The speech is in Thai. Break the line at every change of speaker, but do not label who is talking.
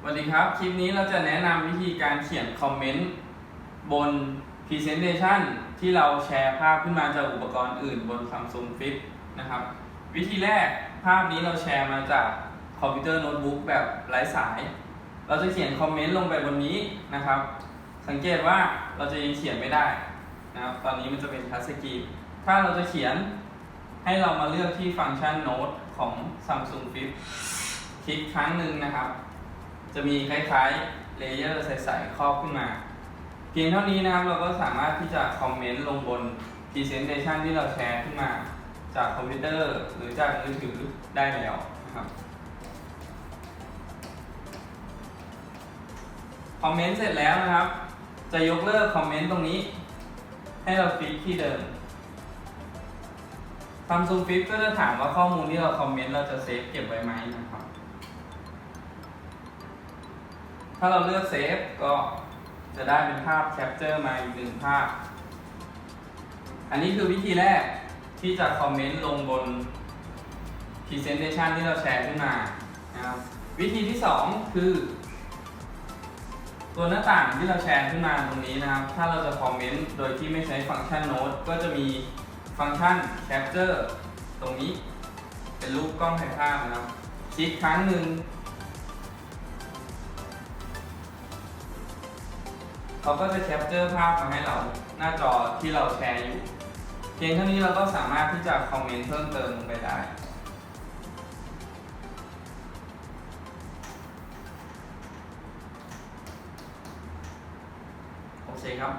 สวัสดีครับ คลิปนี้เราจะแนะนำวิธีการเขียนคอมเมนต์บน Presentation ที่เราแชร์ภาพขึ้นมาจากอุปกรณ์อื่นบน Samsung Flip นะครับ วิธีแรกภาพนี้เราแชร์มาจากคอมพิวเตอร์โน้ตบุ๊กแบบไร้สาย เราจะเขียนคอมเมนต์ลงไปบนนี้นะครับ สังเกตว่าเราจะยังเขียนไม่ได้นะครับ ตอนนี้มันจะเป็นทัชสกรีนถ้าเราจะเขียนให้เรามาเลือกที่ฟังก์ชันโน้ตของ Samsung Flip คลิกครั้งหนึ่งนะครับ จะมีคล้ายๆเลเยอร์ใสๆครอบขึ้นมา เพียงเท่านี้นะครับเราก็สามารถที่จะคอมเมนต์ลงบน Presentation ที่เราแชร์ขึ้นมา จากคอมพิวเตอร์หรือจากมือถือได้แล้วนะครับคอมเมนต์เสร็จแล้วนะครับ จะยกเลิกคอมเมนต์ตรงนี้ ให้เราคลิกที่เดิม Samsung Flip ก็จะถามว่าข้อมูลที่เราคอมเมนต์เราจะเซฟเก็บไว้ไหมนะครับ ถ้าเราเลือกเซฟก็จะได้เป็นภาพแคปเจอร์มาอีกหนึ่งภาพ อันนี้คือวิธีแรกที่จะคอมเมนต์ลงบน Presentation ที่เราแชร์ขึ้นมานะครับวิธีที่ 2 คือ ตัวหน้าต่างที่เราแชร์ขึ้นมาตรงนี้นะครับ ถ้าเราจะคอมเมนต์โดยที่ไม่ใช้ฟังก์ชันโน้ตก็จะมีฟังก์ชัน Capture ตรงนี้ เป็นรูปกล้องถ่ายภาพนะครับ คลิกครั้งหนึ่ง เขาก็จะแคปเจอร์ภาพมาให้เราหน้าจอที่เราแชร์อยู่ เพียงเท่านี้เราก็สามารถที่จะคอมเมนต์เพิ่มเติมลงไปได้ โอเคครับ